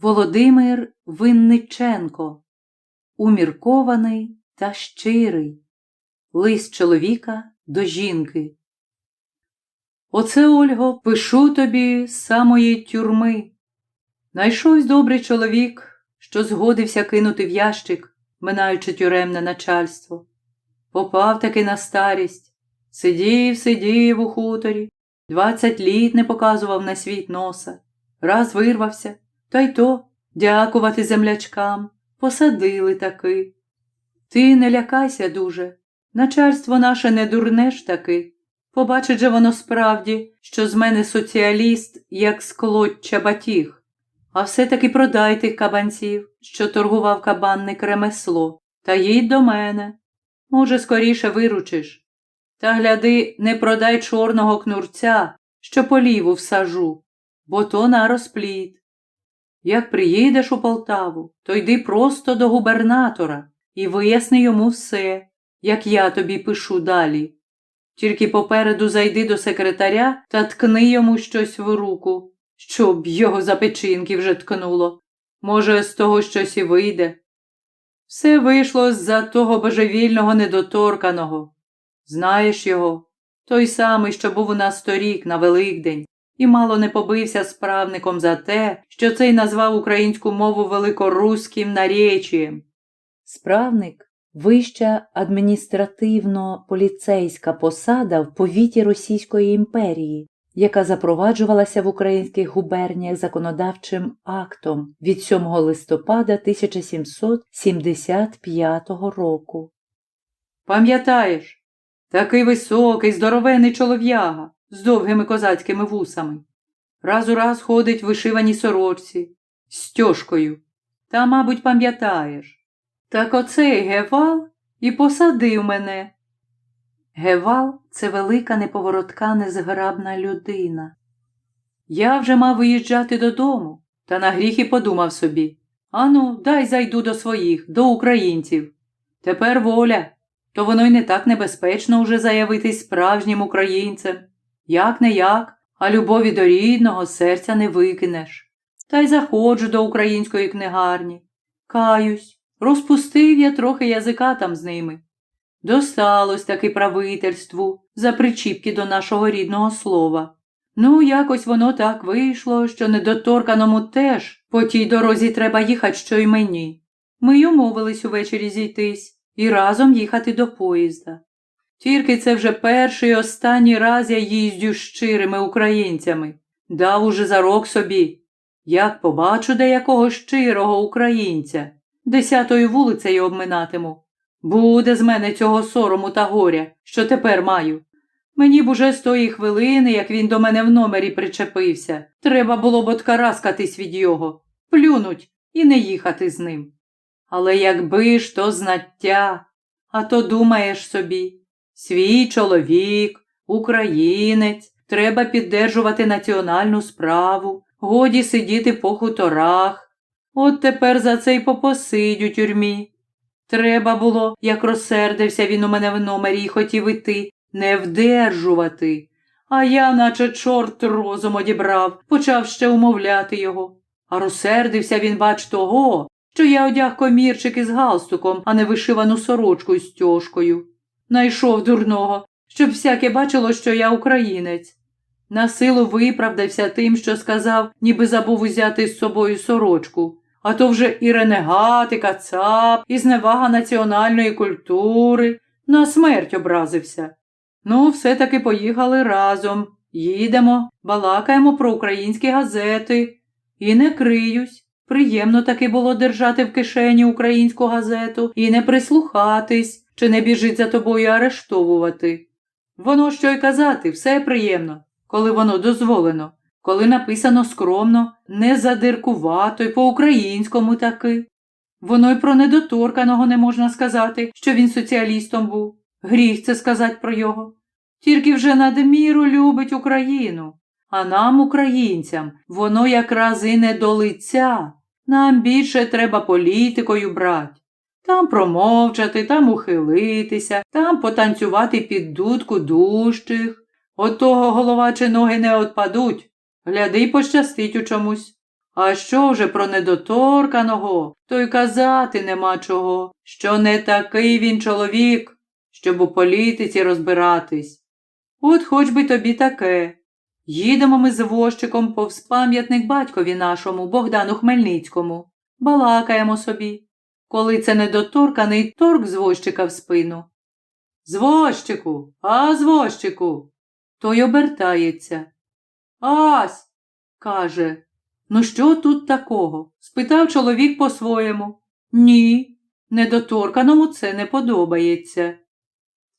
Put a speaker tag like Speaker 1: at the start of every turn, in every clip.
Speaker 1: Володимир Винниченко Уміркований та щирий Лист чоловіка до жінки. Оце, Ольго, пишу тобі з самої тюрми. Найшовсь добрий чоловік, що згодився кинути в ящик, минаючи тюремне начальство. Попав таки на старість, сидів, сидів у хуторі, двадцять літ не показував на світ носа, раз вирвався, та й то, дякувати землячкам, посадили таки. Ти не лякайся дуже, начальство наше не дурне ж таки. Побачить же воно справді, що з мене соціаліст, як склотча батіг. А все-таки продай тих кабанців, що торгував кабанник ремесло, та їдь до мене. Може, скоріше виручиш. Та гляди, не продай чорного кнурця, що поліву всажу, бо то на розпліт. Як приїдеш у Полтаву, то йди просто до губернатора і виясни йому все, як я тобі пишу далі. Тільки попереду зайди до секретаря та ткни йому щось в руку, щоб його за печінки вже ткнуло. Може, з того щось і вийде. Все вийшло з-за того божевільного недоторканого. Знаєш його, той самий, що був у нас торік на Великдень, і мало не побився з правником за те, що цей назвав українську мову великоруським наречієм. Справник вища адміністративно-поліцейська посада в повіті Російської імперії, яка запроваджувалася в українських губерніях законодавчим актом від 7 листопада 1775 року. Пам'ятаєш, такий високий, здоровений чолов'яга з довгими козацькими вусами. Раз у раз ходить в вишиваній сорочці, з стьожкою. Та, мабуть, пам'ятаєш. Так оцей Гевал і посадив мене. Гевал це велика неповоротка незграбна людина. Я вже мав виїжджати додому, та на гріх і подумав собі Ану, дай зайду до своїх, до українців. Тепер воля, то воно й не так небезпечно уже заявитись справжнім українцем. Як не як, а любові до рідного серця не викинеш. Та й заходжу до української книгарні. Каюсь, розпустив я трохи язика там з ними. Досталось таки правительству за причіпки до нашого рідного слова. Ну, якось воно так вийшло, що недоторканому теж по тій дорозі треба їхати, що й мені. Ми й умовились увечері зійтись і разом їхати до поїзда. Тільки це вже перший і останній раз я їздю з щирими українцями. Дав уже за рок собі. Як побачу деякого щирого українця, десятою вулицею обминатиму. Буде з мене цього сорому та горя, що тепер маю. Мені б уже з тої хвилини, як він до мене в номері причепився, треба було б откараскатись від його, плюнуть і не їхати з ним. Але якби ж то знаття, а то думаєш собі, свій чоловік, українець, треба піддержувати національну справу, годі сидіти по хуторах. От тепер за це й попосидь у тюрмі. Треба було, як розсердився він у мене в номері і хотів іти, не вдержувати. А я, наче чорт розум одібрав, почав ще умовляти його. А розсердився він, бач, того, що я одяг комірчик із галстуком, а не вишивану сорочку з тьошкою. Найшов дурного, щоб всяке бачило, що я українець. На силу виправдався тим, що сказав, ніби забув узяти з собою сорочку. А то вже і ренегат, і кацап, і зневага національної культури. На смерть образився. Ну, все-таки поїхали разом. Їдемо, балакаємо про українські газети. І не криюсь. Приємно таки було держати в кишені українську газету і не прислухатись, чи не біжить за тобою арештовувати. Воно що й казати, все приємно, коли воно дозволено, коли написано скромно, не задиркувато й по-українському таки. Воно й про недоторканого не можна сказати, що він соціалістом був. Гріх це сказати про його. Тільки вже надміру любить Україну. А нам, українцям, воно якраз і не до лиця. Нам більше треба політикою брать. Там промовчати, там ухилитися, там потанцювати під дудку дужчих. От того голова чи ноги не отпадуть. Гляди, пощастить у чомусь. А що вже про недоторканого, то й казати нема чого, що не такий він чоловік, щоб у політиці розбиратись. От хоч би тобі таке. Їдемо ми з возчиком повз пам'ятник батькові нашому, Богдану Хмельницькому, балакаємо собі. Коли це недоторканий торк з в спину. Звозчику, а звозчику. Той обертається. Ась, каже. Ну що тут такого? спитав чоловік по-своєму. Ні, недоторканому це не подобається.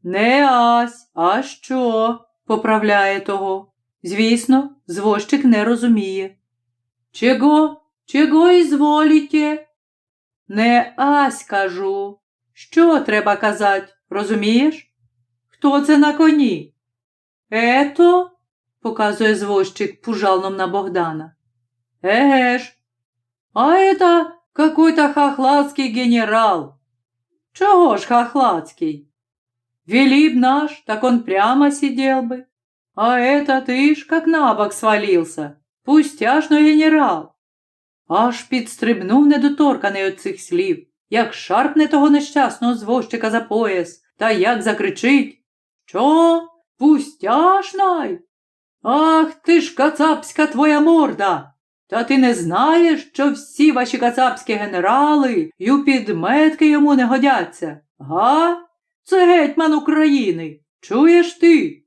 Speaker 1: Не ась, а що? поправляє того. Звісно, звозчик не розуміє. Чого? Чого ізволіте? Не ась кажу. Що треба казати, розумієш? Хто це на коні? Ето? показує звозчик пужалном на Богдана. Еге ж. А это какой-то хохладский генерал. Чего ж хохладский? Вели б наш, так он прямо сидел бы. А это ты ж как на бок свалился. Пустяшно генерал. Аж підстрибнув недоторканий от цих слів, як шарпне того нещасного звозчика за пояс, та як закричить. Що? Пустяшной? Ах ти ж кацапська твоя морда! Та ти не знаєш, що всі ваші кацапські генерали й у підметки йому не годяться? Га? Це гетьман України. Чуєш ти?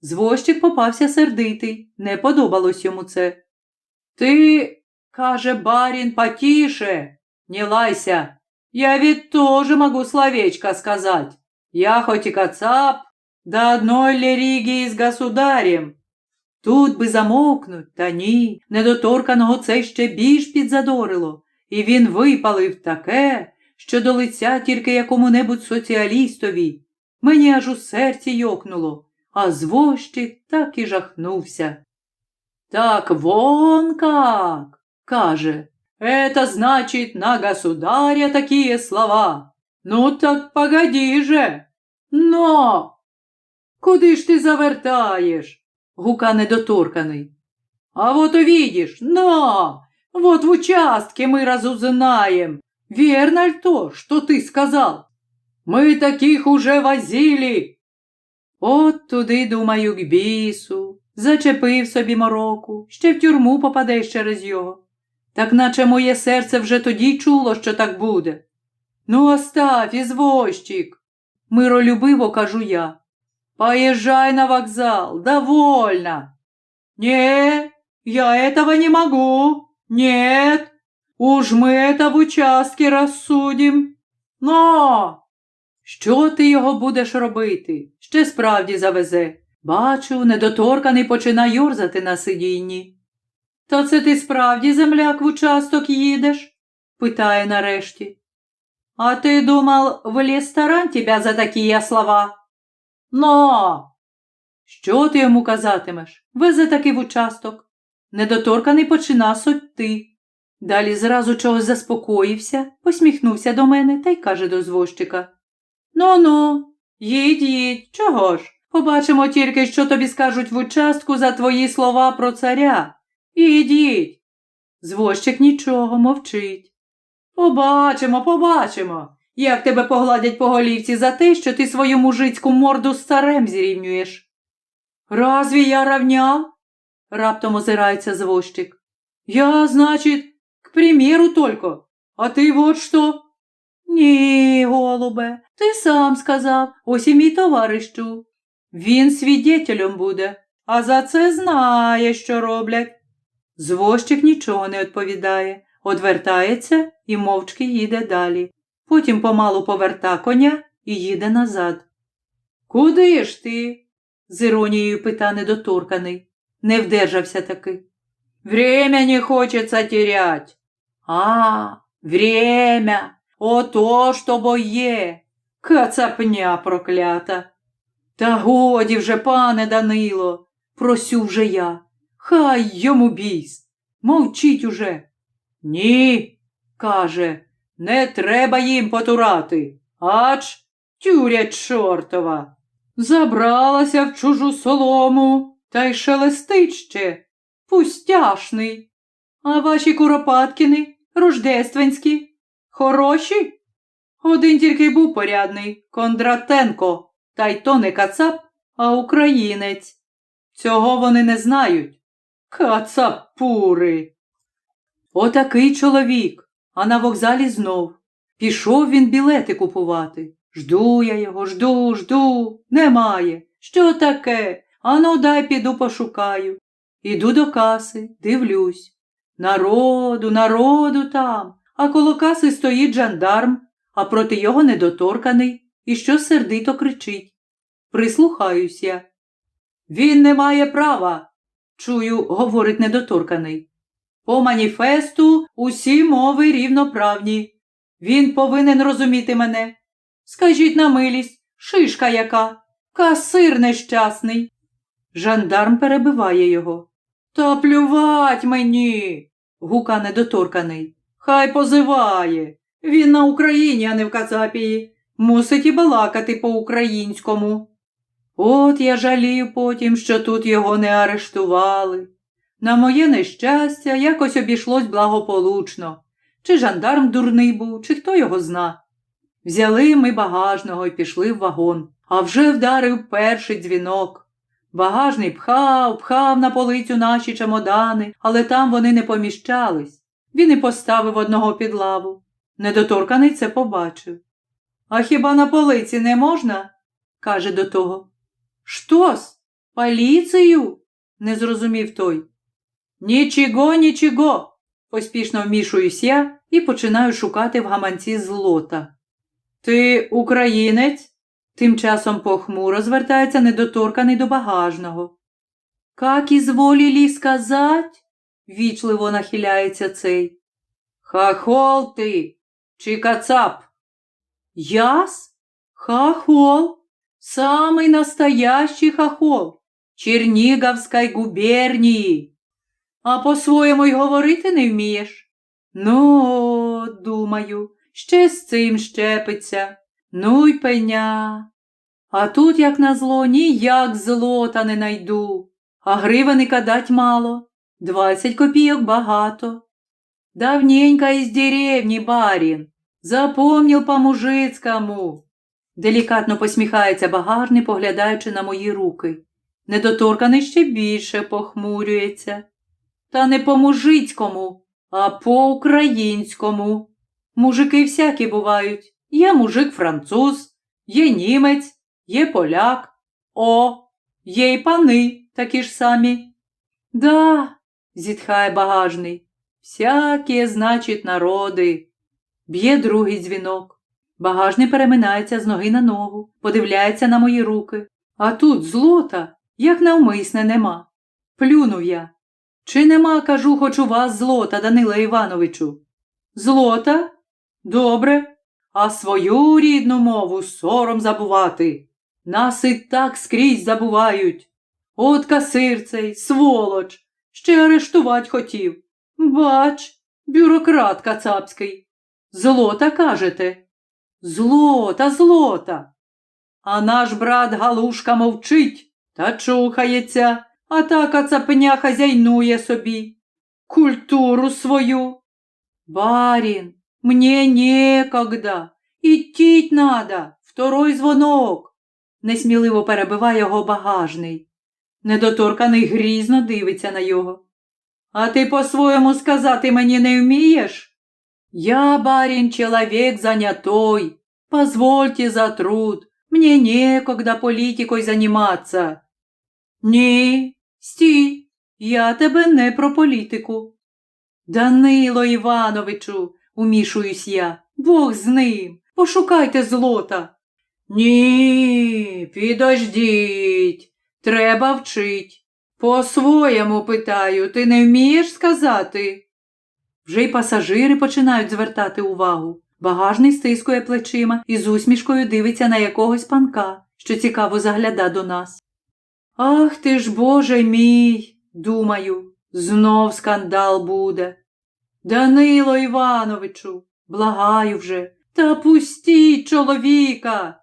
Speaker 1: Звозчик попався сердитий, не подобалось йому це. Ти, каже барін, потише, не лайся. Я ведь тоже могу словечко сказать. Я хоть и кацап, да одной лириги с государем. Тут би замовкнуть, та ні, недоторканого це ще більш підзадорило, і він випалив таке, що до лиця тільки якому-небудь соціалістові. Мені аж у серці йокнуло, а звозчик так і жахнувся. Так вон как, каже, это значит на государя такие слова. Ну так погоди же. Но! Куди ж ти завертаєш? гука недоторканий. А вот увидишь, но! Вот в участке мы разузнаем, верно ли то, что ты сказал? Мы таких уже возили. От туди, думаю, к бісу, зачепив собі мороку, ще в тюрму попадеш через його. Так наче моє серце вже тоді чуло, що так буде. Ну, оставь, ізвозчик, миролюбиво кажу я. Поезжай на вокзал, довольно. Не, я этого не могу. Нет, уж мы это в участке рассудим. Но! Що ти його будеш робити? Ще справді завезе. Бачу, недоторканий починає юрзати на сидінні. То це ти справді, земляк, в участок їдеш? питає нарешті. А ти думав, в ресторан тебя за такі слова? Но! Що ти йому казатимеш? Везе таки в участок. Недоторканий почина сотти. Далі зразу чогось заспокоївся, посміхнувся до мене та й каже до звозчика. Ну ну, їдь, їдь, чого ж? Побачимо тільки, що тобі скажуть в участку за твої слова про царя. Ідіть. Звозчик нічого мовчить. Побачимо, побачимо, як тебе погладять по голівці за те, що ти свою мужицьку морду з царем зрівнюєш. Разве я равнял? Раптом озирається звозчик. Я, значит, к примеру только. А ти вот що? Ні, голубе, ти сам сказав, ось і мій товаришу. Він свідетелем буде, а за це знає, що роблять. Звозчик нічого не відповідає, одвертається і мовчки їде далі. Потім помалу поверта коня і їде назад. Куди ж ти? з іронією пита недоторканий. Не вдержався таки. Время не хочеться терять. А, время, ото ж тобо є. Кацапня проклята. Та годі вже, пане Данило, просю вже я. Хай йому біс. Мовчіть уже. Ні, каже, не треба їм потурати. Ач тюря чортова. Забралася в чужу солому та й шелестить ще. Пустяшний. А ваші Куропаткіни, рождественські, хороші? Один тільки був порядний Кондратенко, та й то не кацап, а українець. Цього вони не знають. Кацапури. Отакий чоловік, а на вокзалі знов. Пішов він білети купувати. Жду я його, жду, жду, немає. Що таке? Ану, дай піду пошукаю. Іду до каси, дивлюсь. Народу, народу там, а коло каси стоїть жандарм, а проти його недоторканий, і що сердито кричить. Прислухаюсь я. Він не має права, чую, говорить недоторканий. По маніфесту усі мови рівноправні. Він повинен розуміти мене. Скажіть на милість, шишка яка, касир нещасний. Жандарм перебиває його. Та плювать мені. гука недоторканий. Хай позиває. Він на Україні, а не в Кацапії. Мусить і балакати по-українському. От я жалів потім, що тут його не арештували. На моє нещастя, якось обійшлось благополучно. Чи жандарм дурний був, чи хто його зна. Взяли ми багажного і пішли в вагон, а вже вдарив перший дзвінок. Багажний пхав, пхав на полицю наші чемодани, але там вони не поміщались. Він і поставив одного під лаву. Недоторканий це побачив. А хіба на полиці не можна? каже до того. Штос? Поліцію? не зрозумів той. Нічого, нічого, поспішно вмішуюсь я і починаю шукати в гаманці злота. Ти українець? Тим часом похмуро звертається недоторканий до багажного. Как ізволілі сказать? вічливо нахиляється цей. Хахол ти, чи кацап? Яс? Хахол? Самый настоящий хохол Черниговской губернії. А по-своєму й говорити не вмієш? Ну, думаю, ще з цим щепиться. Ну й пеня. А тут, як назло, ніяк злота не найду, а гривеника дать мало, двадцять копійок багато. Давненько із деревні, барін, запомнил по-мужицькому. Делікатно посміхається багажний, поглядаючи на мої руки. Недоторканий ще більше похмурюється. Та не по-мужицькому, а по-українському. Мужики всякі бувають. Є мужик француз, є німець, є поляк. О, є й пани такі ж самі. Да, зітхає багажний. Всякі, значить, народи. Б'є другий дзвінок. Багажний переминається з ноги на ногу, подивляється на мої руки. А тут злота, як навмисне, нема. Плюнув я. Чи нема, кажу, хоч у вас злота, Даниле Івановичу? Злота? Добре. А свою рідну мову сором забувати. Нас і так скрізь забувають. От касир цей, сволоч, ще арештувать хотів. Бач, бюрократ кацапський. Злота кажете? Злота, злота. А наш брат Галушка мовчить та чухається, а та кацапеня хазяйнує собі. Культуру свою. Барін, мне некогда. Ідтіть надо, второй дзвонок. Несміливо перебиває його багажний. Недоторканий грізно дивиться на його. А ти по-своєму сказати мені не вмієш? Я, барин, человек занятой. Позвольте за труд. Мне некогда политикой заниматься. Ні, стій, я тебе не про політику. Данило Івановичу, умішуюсь я, Бог з ним, пошукайте злота. Ні, підождіть, треба вчить. По-своєму питаю, ти не вмієш сказати? Вже й пасажири починають звертати увагу. Багажний стискує плечима і з усмішкою дивиться на якогось панка, що цікаво загляда до нас. Ах ти ж, Боже мій, думаю, знов скандал буде. Данило Івановичу, благаю вже, та пустіть чоловіка.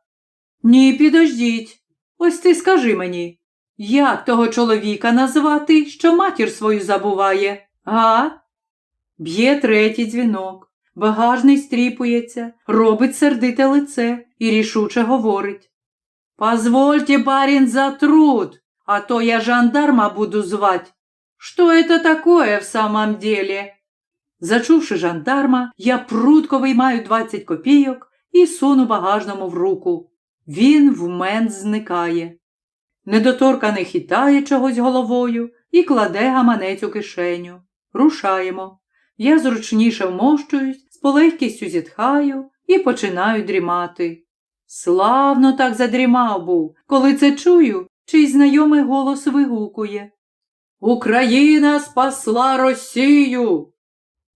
Speaker 1: Ні, підождіть. Ось ти скажи мені, як того чоловіка назвати, що матір свою забуває, га? Б'є третій дзвінок. Багажний стріпується, робить сердите лице і рішуче говорить. Позвольте, барин, за труд, а то я жандарма буду звать. Что это такое в самом деле? Зачувши жандарма, я прудко виймаю 20 копійок і суну багажному в руку. Він в мен зникає. Недоторканий хитає чогось головою і кладе гаманець у кишеню. Рушаємо. Я зручніше вмощуюсь, з полегкістю зітхаю і починаю дрімати. Славно так задрімав був, коли це чую, чий знайомий голос вигукує. Україна спасла Росію.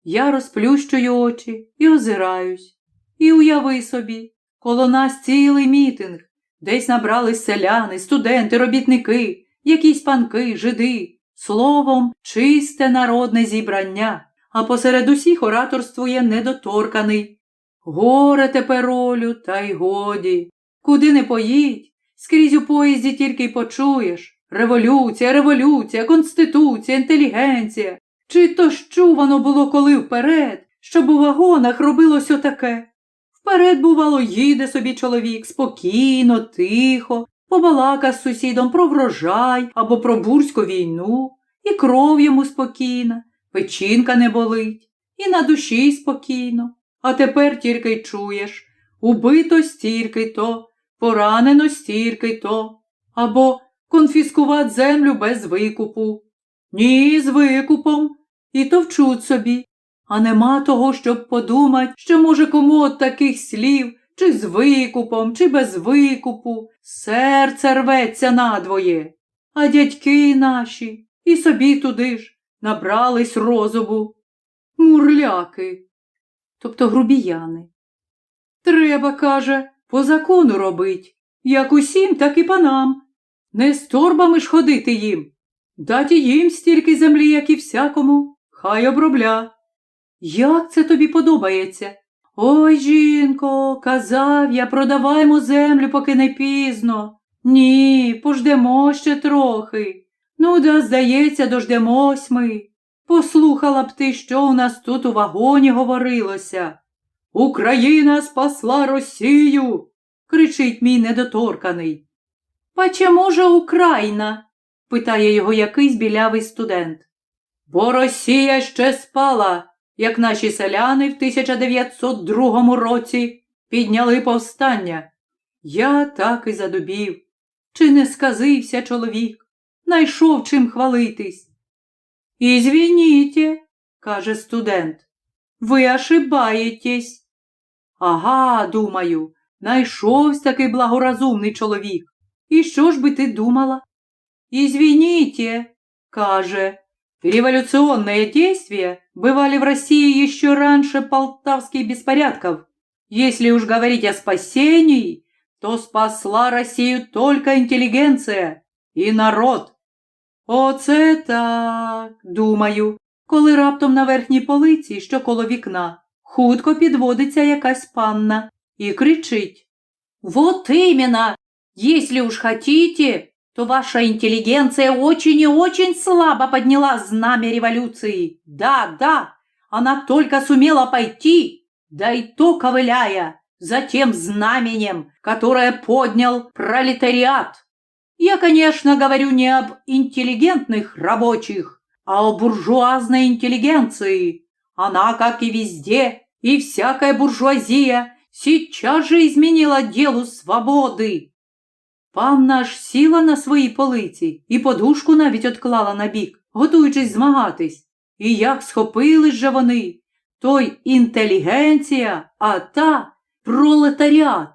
Speaker 1: Я розплющую очі і озираюсь. І уяви собі, коло нас цілий мітинг. Десь набрались селяни, студенти, робітники, якісь панки, жиди. Словом, чисте народне зібрання, а посеред усіх ораторствує недоторканий. Горе тепер Олю, та й годі. Куди не поїдь, скрізь у поїзді тільки й почуєш. Революція, революція, конституція, інтелігенція. Чи то що було коли вперед, щоб у вагонах робилось отаке? Вперед, бувало, їде собі чоловік спокійно, тихо, побалака з сусідом про врожай або про бурську війну, і кров йому спокійна, печінка не болить, і на душі спокійно. А тепер тільки й чуєш убито стільки то, поранено стільки то, або конфіскувати землю без викупу. Ні, з викупом. І товчуть собі. А нема того, щоб подумать, що, може, кому от таких слів, чи з викупом, чи без викупу, серце рветься надвоє. А дядьки наші і собі туди ж набрались розуму. Мурляки, тобто грубіяни. Треба, каже, по закону робить, як усім, так і панам. Не з торбами ж ходити їм. Даті їм стільки землі, як і всякому, хай обробля. Як це тобі подобається? Ой, жінко, казав я, продаваймо землю, поки не пізно. Ні, пождемо ще трохи. Ну, да, здається, дождемось ми. Послухала б ти, що у нас тут у вагоні говорилося. Україна спасла Росію. кричить мій недоторканий. Почему же Україна? питає його якийсь білявий студент. Бо Росія ще спала, як наші селяни в 1902 році підняли повстання. Я так і задубів. Чи не сказився чоловік? Найшов чим хвалитись. Ізвініте, каже студент, ви ошибаєтесь. Ага, думаю, найшовсь такий благоразумний чоловік. І що ж би ти думала? Извините, каже, революционные действия бывали в России еще раньше полтавских беспорядков. Если уж говорить о спасении, то спасла Россию только интеллигенция і народ. Оце так, думаю, коли раптом на верхній полиці, що коло вікна, хутко підводиться якась панна і кричить. Вот именно! Если уж хотите, то ваша интеллигенция очень и очень слабо подняла знамя революции. Да, да, она только сумела пойти, да и то ковыляя, за тем знаменем, которое поднял пролетариат. Я, конечно, говорю не об интеллигентных рабочих, а о буржуазной интеллигенции. Она, как и везде, и всякая буржуазия, сейчас же изменила делу свободы. Панна аж сіла на своїй полиці і подушку навіть отклала на бік, готуючись змагатись. І як схопились же вони, той інтелігенція, а та пролетаріат.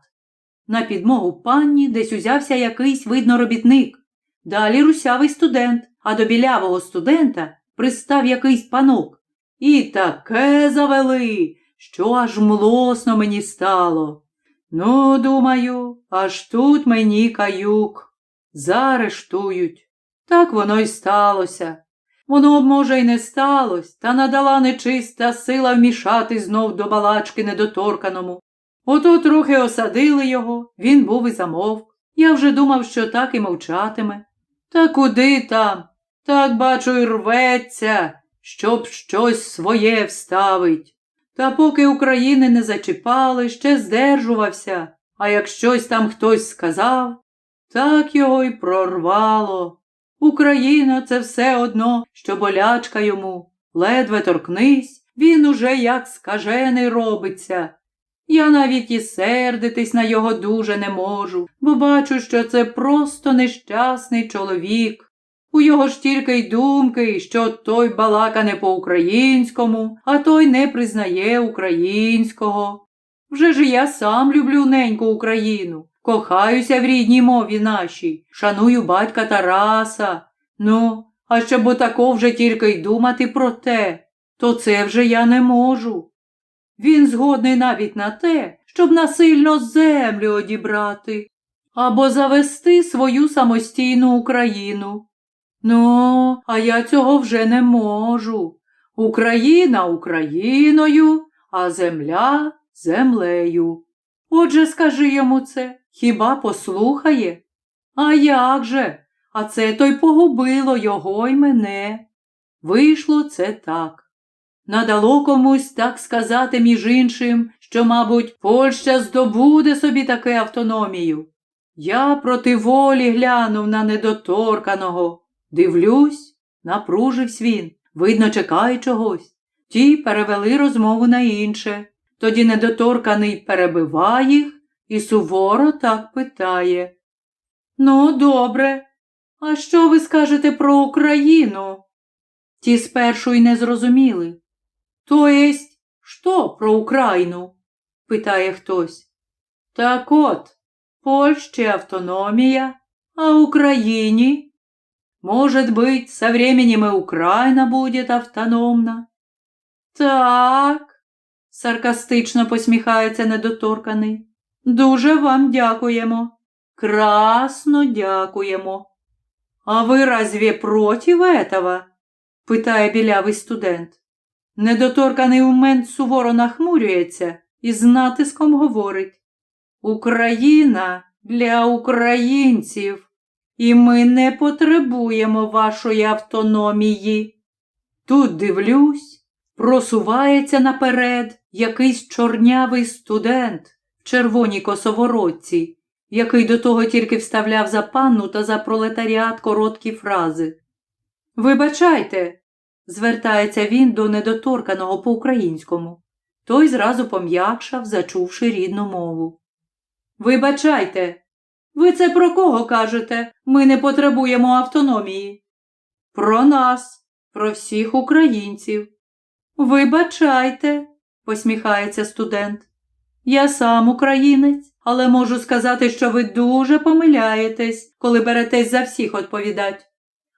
Speaker 1: На підмогу панні десь узявся якийсь видно робітник. Далі русявий студент, а до білявого студента пристав якийсь панок. І таке завели, що аж млосно мені стало. Ну, думаю, аж тут мені каюк. Заарештують. Так воно й сталося. Воно б, може, й не сталося, та надала нечиста сила вмішати знов до балачки недоторканому. Ото трохи осадили його, він був і замовк. Я вже думав, що так і мовчатиме. Та куди там? Так, бачу, й рветься, щоб щось своє вставить. Та поки України не зачіпали, ще здержувався, а як щось там хтось сказав, так його й прорвало. Україна це все одно, що болячка йому. Ледве торкнись, він уже як скажений робиться. Я навіть і сердитись на його дуже не можу, бо бачу, що це просто нещасний чоловік. У його ж тільки й думки, що той балака не по-українському, а той не признає українського. Вже ж я сам люблю неньку Україну, кохаюся в рідній мові нашій, шаную батька Тараса. Ну, а щоб отако вже тільки й думати про те, то це вже я не можу. Він згодний навіть на те, щоб насильно землю одібрати або завести свою самостійну Україну. Ну, а я цього вже не можу. Україна Україною, а земля землею. Отже, скажи йому це, хіба послухає? А як же? А це то й погубило його й мене. Вийшло це так. Надало комусь так сказати, між іншим, що, мабуть, Польща здобуде собі таке автономію. Я проти волі глянув на недоторканого. Дивлюсь, напружився він, видно, чекає чогось. Ті перевели розмову на інше. Тоді недоторканий перебиває їх і суворо так питає. Ну, добре, а що ви скажете про Україну? Ті спершу й не зрозуміли. То єсть, що про Україну? питає хтось. Так от, Польщі автономія, а Україні Может быть, со временем и Украина будет автономна? Так, саркастично посміхається недоторканий. Дуже вам дякуємо. Красно дякуємо. А ви разве против этого? питає білявий студент. Недоторканий умент суворо нахмурюється і з натиском говорить Україна для українців і ми не потребуємо вашої автономії. Тут дивлюсь, просувається наперед якийсь чорнявий студент в червоній косоворотці, який до того тільки вставляв за панну та за пролетаріат короткі фрази. Вибачайте, звертається він до недоторканого по-українському. Той зразу пом'якшав, зачувши рідну мову. Вибачайте, ви це про кого кажете? Ми не потребуємо автономії. Про нас, про всіх українців. Вибачайте, посміхається студент. Я сам українець, але можу сказати, що ви дуже помиляєтесь, коли беретесь за всіх відповідати.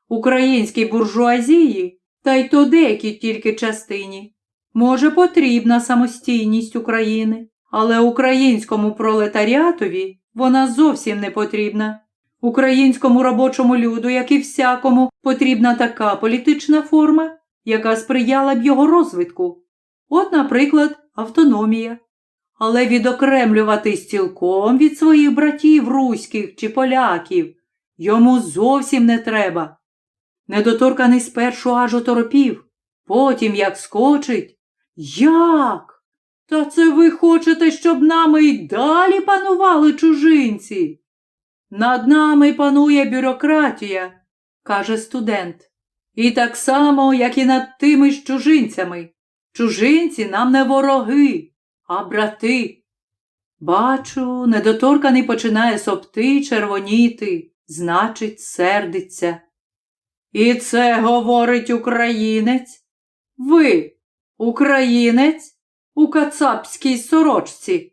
Speaker 1: Українській буржуазії, та й то деякій тільки частині. Може, потрібна самостійність України, але українському пролетаріатові вона зовсім не потрібна. Українському робочому люду, як і всякому, потрібна така політична форма, яка сприяла б його розвитку. От, наприклад, автономія. Але відокремлюватись цілком від своїх братів руських чи поляків йому зовсім не треба. Недоторканий спершу аж оторопів, потім як скочить. Як? Та це ви хочете, щоб нами й далі панували чужинці? Над нами панує бюрократія, каже студент. І так само, як і над тими ж чужинцями. Чужинці нам не вороги, а брати. Бачу, недоторканий починає сопти червоніти, значить, сердиться. І це говорить українець? Ви, українець? у кацапській сорочці.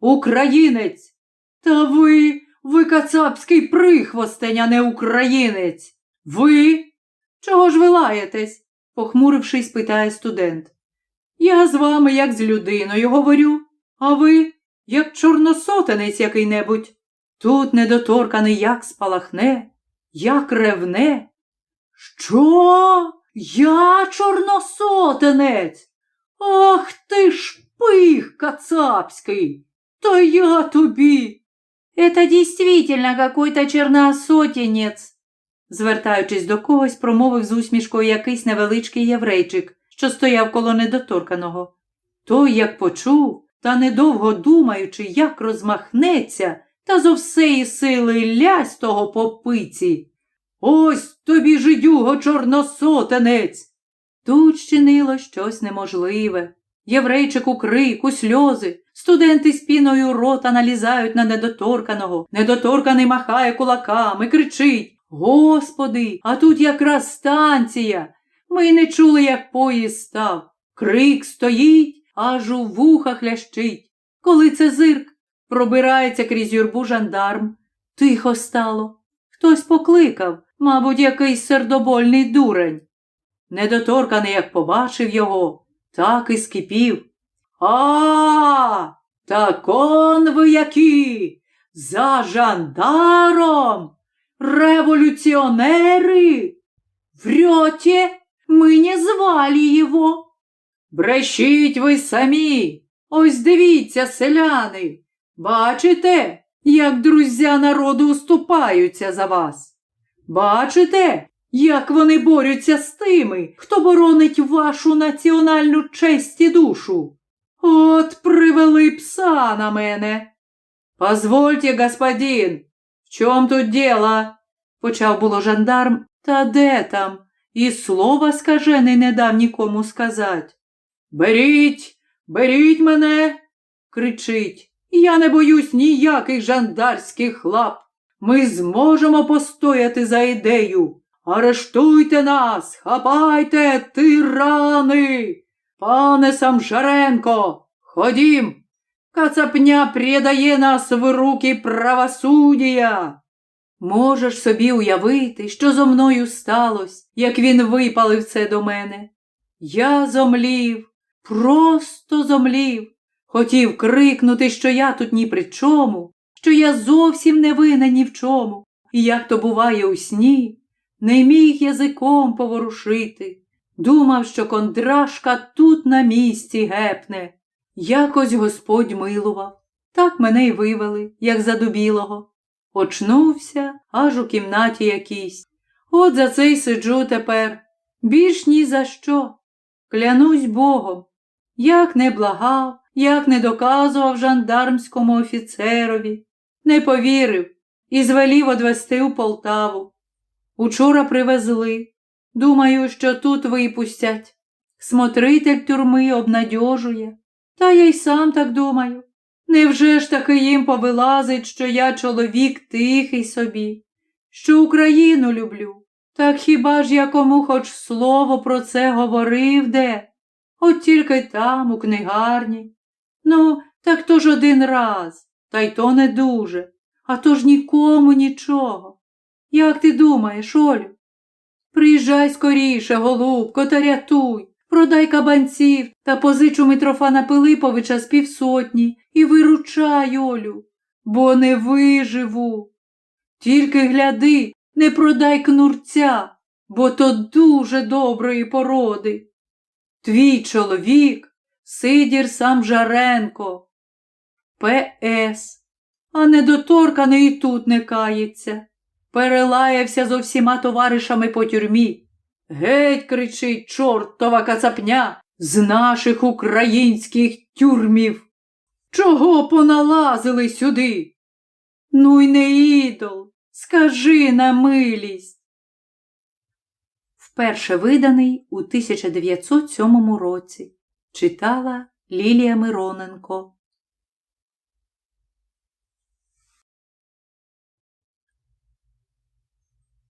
Speaker 1: Українець. Та ви, ви кацапський прихвостень, а не українець. Ви? Чого ж ви лаєтесь? похмурившись, питає студент. Я з вами, як з людиною, говорю, а ви, як чорносотенець який небудь. Тут недоторканий як спалахне, як ревне. Що? Я чорносотенець? Ах ти ж пых кацапский! Та я тобі. Это действительно какой-то черносотенец, звертаючись до когось, промовив з усмішкою якийсь невеличкий єврейчик, що стояв коло недоторканого. Той, як почув, та недовго думаючи, як розмахнеться, та зо всеї сили лясь того по пиці. Ось тобі, жидюго, чорносотенець. Тут чинило щось неможливе. Єврейчик у крик, у сльози. Студенти з піною рота налізають на недоторканого. Недоторканий махає кулаками, кричить Господи, а тут якраз станція. Ми не чули, як поїзд став. Крик стоїть, аж у вухах лящить. Коли це зирк, пробирається крізь юрбу жандарм. Тихо стало. Хтось покликав, мабуть, якийсь сердобольний дурень. Недоторканий, як побачив його, так і скипів. А, так он ви які! За жандаром! Революционеры! Врете? Мы не звали його. Брешіть ви самі. Ось дивіться, селяни. Бачите, як друзі народу уступаються за вас? Бачите, як вони борються з тими, хто боронить вашу національну честь і душу? От привели пса на мене. Позвольте, господин, в чом тут діло? Почав було жандарм, та де там? І слова скажений не дав нікому сказать. Беріть, беріть мене, кричить. Я не боюсь ніяких жандарських лап. Ми зможемо постояти за ідею. Арештуйте нас, хапайте, тирани. Пане Самжаренко, ходім. Кацапня предає нас в руки правосуддя. Можеш собі уявити, що зо мною сталося, як він випалив це до мене. Я зомлів, просто зомлів. Хотів крикнути, що я тут ні при чому, що я зовсім не винен ні в чому, і як то буває у сні, не міг язиком поворушити. Думав, що кондрашка тут на місці гепне. Якось Господь милував. Так мене й вивели, як задубілого. Очнувся аж у кімнаті якійсь. От за це й сиджу тепер. Більш ні за що. Клянусь Богом. Як не благав, як не доказував жандармському офіцерові, не повірив і звелів одвести у Полтаву. Учора привезли. Думаю, що тут випустять. Смотритель тюрми обнадьожує. Та я й сам так думаю. Невже ж таки їм повилазить, що я чоловік тихий собі, що Україну люблю? Так хіба ж я кому хоч слово про це говорив де? От тільки там, у книгарні. Ну, так то ж один раз, та й то не дуже, а то ж нікому нічого. Як ти думаєш, Олю? Приїжджай скоріше, голубко, та рятуй, продай кабанців та позичу Митрофана Пилиповича з півсотні і виручай, Олю, бо не виживу. Тільки гляди, не продай кнурця, бо то дуже доброї породи. Твій чоловік Сидір сам Жаренко. П.С. А недоторканий і тут не кається. Перелаявся зо всіма товаришами по тюрмі. Геть кричить чортова кацапня з наших українських тюрмів. Чого поналазили сюди? Ну й не ідол, скажи на милість. Вперше виданий у 1907 році. Читала Лілія Мироненко